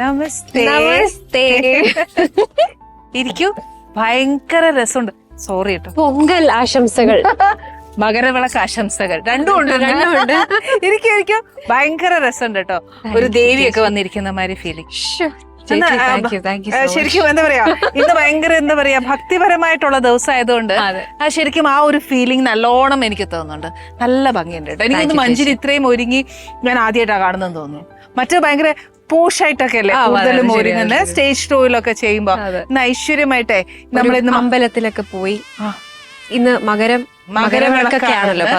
നമസ്തേ. നമസ്തേ. ഇരിക്കൂ. ഭയങ്കര രസമുണ്ട്. സോറി കേട്ടോ പൊങ്കൽ ആശംസകൾ. മകരവിളക്ക് ആശംസകൾ. രണ്ടും ഉണ്ട്. രണ്ടുമുണ്ട്. ഇരിക്കും ഇരിക്കും. ഭയങ്കര രസമുണ്ട് കേട്ടോ ഒരു ദേവിയൊക്കെ വന്നിരിക്കുന്ന മാതിരി ഫീലിംഗ് ശരിക്കും എന്താ പറയാ? ഇന്ന് ഭയങ്കര എന്താ പറയാ ഭക്തിപരമായിട്ടുള്ള ദിവസം ആയതുകൊണ്ട്. ആ ശരിക്കും ആ ഒരു ഫീലിംഗ് നല്ലോണം എനിക്ക് തോന്നുന്നുണ്ട്. നല്ല ഭംഗിയുണ്ട് കേട്ടോ എനിക്ക് മഞ്ജരി ഇത്രയും ഒരുങ്ങി ഞാൻ ആദ്യമായിട്ടാണ് കാണുന്നതെന്ന് തോന്നുന്നു. മറ്റേ ഭയങ്കര പോഷായിട്ടൊക്കെ അല്ലേ കൂടുതലും ഒരുങ്ങുന്നത്? സ്റ്റേജ് ഷോയിലൊക്കെ ചെയ്യുമ്പോ. ഇന്ന് ഐശ്വര്യമായിട്ടെ ഇന്ന് അമ്പലത്തിലൊക്കെ പോയി. ഇന്ന് മകരം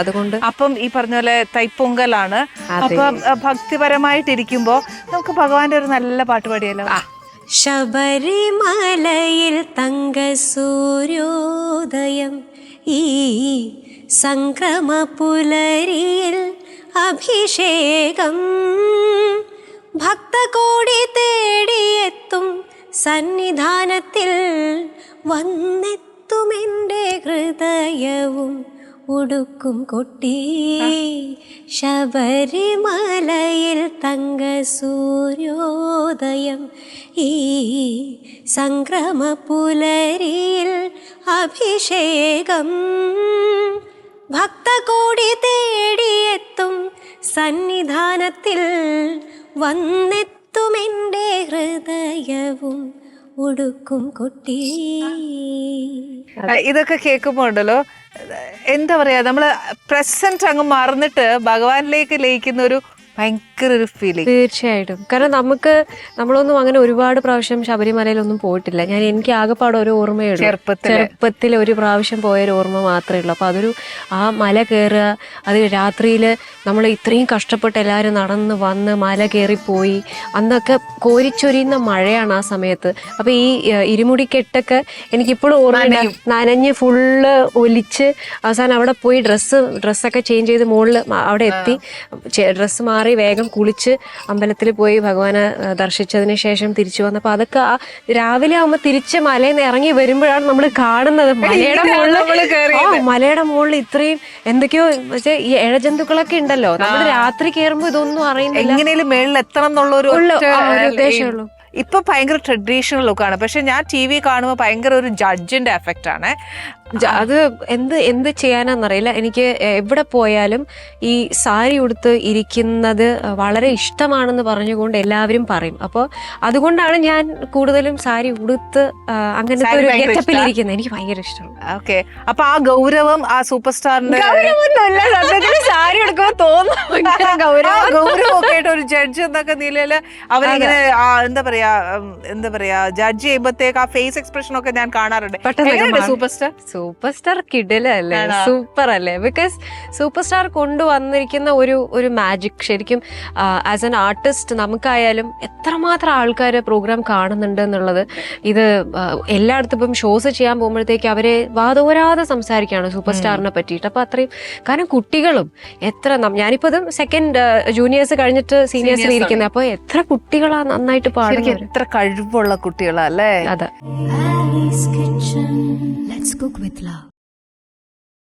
അതുകൊണ്ട് അപ്പം ഈ പറഞ്ഞ പോലെ തൈപ്പൊങ്കലാണ്. അപ്പൊ ഭക്തിപരമായിട്ടിരിക്കുമ്പോ നമുക്ക് ഭഗവാന്റെ ഒരു നല്ല പാട്ട് പാടിയല്ലോ. ശബരിമലയിൽ തങ്ക സൂര്യോദയം ഈ സംക്രമ പുലരിയിൽ അഭിഷേകം. ഭക്തകോടി തേടിയെത്തും സന്നിധാനത്തിൽ വന്നെത്തുമെന്റെ ഹൃദയവും ഉടുക്കും കൊട്ടി. ശബരിമലയിൽ തങ്ക സൂര്യോദയം ഈ സംക്രമ പുലരിയിൽ അഭിഷേകം. ഭക്തകോടി തേടിയെത്തും സന്നിധാനത്തിൽ വന്നെത്തുമെന്റെ ഹൃദയവും ഉടുക്കും കൊട്ടി. ഇതൊക്കെ കേൾക്കുമ്പോ ഉണ്ടല്ലോ എന്താ പറയാ നമ്മൾ പ്രസന്റ് അങ്ങ് മറന്നിട്ട് ഭഗവാനിലേക്ക് ലയിക്കുന്ന ഒരു ഭയങ്കര ഒരു ഫീലിംഗ് തീർച്ചയായിട്ടും. കാരണം നമുക്ക് നമ്മളൊന്നും അങ്ങനെ ഒരുപാട് പ്രാവശ്യം ശബരിമലയിലൊന്നും പോയിട്ടില്ല. ഞാൻ എനിക്ക് ആകെപ്പാട് ഒരു ഓർമ്മയുള്ളൂ. ചെറുപ്പത്തിൽ. ചെറുപ്പത്തിൽ ഒരു പ്രാവശ്യം പോയൊരു ഓർമ്മ മാത്രമേ ഉള്ളൂ. അപ്പൊ അതൊരു ആ മല കയറുക അത് രാത്രിയിൽ നമ്മൾ ഇത്രയും കഷ്ടപ്പെട്ട് എല്ലാവരും നടന്ന് വന്ന് മല കയറി പോയി അന്നൊക്കെ കോരിച്ചൊരിയുന്ന മഴയാണ് ആ സമയത്ത്. അപ്പൊ ഈ ഇരുമുടിക്കെട്ടൊക്കെ എനിക്കിപ്പോഴും ഓർമ്മയുണ്ട്. നനഞ്ഞ് ഫുള്ള് ഒലിച്ച് അവസാനം അവിടെ പോയി ഡ്രസ്സ് ഡ്രസ്സൊക്കെ ചേഞ്ച് ചെയ്ത് മുകളിൽ അവിടെ എത്തി. ഡ്രസ്സ് മാറി വേഗം കുളിച്ച് അമ്പലത്തിൽ പോയി ഭഗവാനെ ദർശിച്ചതിന് ശേഷം തിരിച്ചു വന്നപ്പോൾ അതൊക്കെ ആ രാവിലെ ആകുമ്പോൾ തിരിച്ച് മലയിൽ നിന്ന് ഇറങ്ങി വരുമ്പോഴാണ് നമ്മൾ കാണുന്നത്. മലയുടെ മുകളിൽ മലയുടെ മുകളിൽ ഇത്രയും എന്തൊക്കെയോ പക്ഷേ ഈ ഇഴജന്തുക്കളൊക്കെ ഉണ്ടല്ലോ. നമ്മൾ രാത്രി കയറുമ്പോൾ ഇതൊന്നും അറിയുന്നില്ല. എങ്ങനെയും മേളിൽ എത്തണം എന്നുള്ള ഒരു ഉള്ളു, ഇപ്പൊ ഭയങ്കര ട്രഡീഷണൽ ലുക്കാണ് പക്ഷെ ഞാൻ ടി വി കാണുമ്പോൾ ഭയങ്കര ഒരു ജഡ്ജിന്റെ എഫക്റ്റ് ആണ്. അത് എന്ത് എന്ത് ചെയ്യാനാന്നറിയില്ല എനിക്ക് എവിടെ പോയാലും ഈ സാരി ഉടുത്ത് ഇരിക്കുന്നത് വളരെ ഇഷ്ടമാണെന്ന് പറഞ്ഞുകൊണ്ട് എല്ലാവരും പറയും. അപ്പോൾ അതുകൊണ്ടാണ് ഞാൻ കൂടുതലും സാരി ഉടുത്ത് അങ്ങനത്തെ ഒരു ഗെറ്റപ്പിൽ ഇരിക്കുന്നത് എനിക്ക് ഭയങ്കര ഇഷ്ടം ഓക്കെ അപ്പൊ ആ ഗൗരവം ആ സൂപ്പർ സ്റ്റാറിന്റെ സാരി എടുക്കുമ്പോൾ തോന്നുന്നു ഗൗരവം ഒരു ജഡ്ജ് എന്നൊക്കെ നിലയിൽ അവരിങ്ങനെ ആ, എന്താ പറയാ ഉം, എന്താ പറയാ ജഡ്ജ് ചെയ്യുമ്പോഴത്തേക്ക് ആ ഫേസ് എക്സ്പ്രഷൻ ഒക്കെ ഞാൻ കാണാറുണ്ട്. പെട്ടെന്നൊക്കെ മാറും. സൂപ്പർ സ്റ്റാർ സൂപ്പർ സ്റ്റാർ കിടലല്ലേ? ആണോ? സൂപ്പർ അല്ലേ? ബിക്കോസ് സൂപ്പർ സ്റ്റാർ കൊണ്ടുവന്നിരിക്കുന്ന ഒരു ഒരു മാജിക് ശരിക്കും ആസ് എൻ ആർട്ടിസ്റ്റ് നമുക്കായാലും എത്രമാത്രം ആൾക്കാർ പ്രോഗ്രാം കാണുന്നുണ്ട് എന്നുള്ളത് ഇത് ആ, എല്ലായിടത്തും ഇപ്പം ഷോസ് ചെയ്യാൻ പോകുമ്പോഴത്തേക്ക് അവരെ വാതോരാതെ സംസാരിക്കുകയാണ് സൂപ്പർ സ്റ്റാറിനെ പറ്റിയിട്ട്. അപ്പോൾ അത്രയും കാരണം കുട്ടികളും എത്ര ഞാനിപ്പോൾ ഞാനിപ്പോ ഇത് സെക്കൻഡ് ജൂനിയേഴ്സ് കഴിഞ്ഞിട്ട് സീനിയേഴ്സിൽ Seniors ഇരിക്കുന്നത് അപ്പൊ എത്ര കുട്ടികളാ നന്നായിട്ട് പാടുന്നത് എത്ര കഴിവുള്ള കുട്ടികളാ അല്ലേ? അതെ.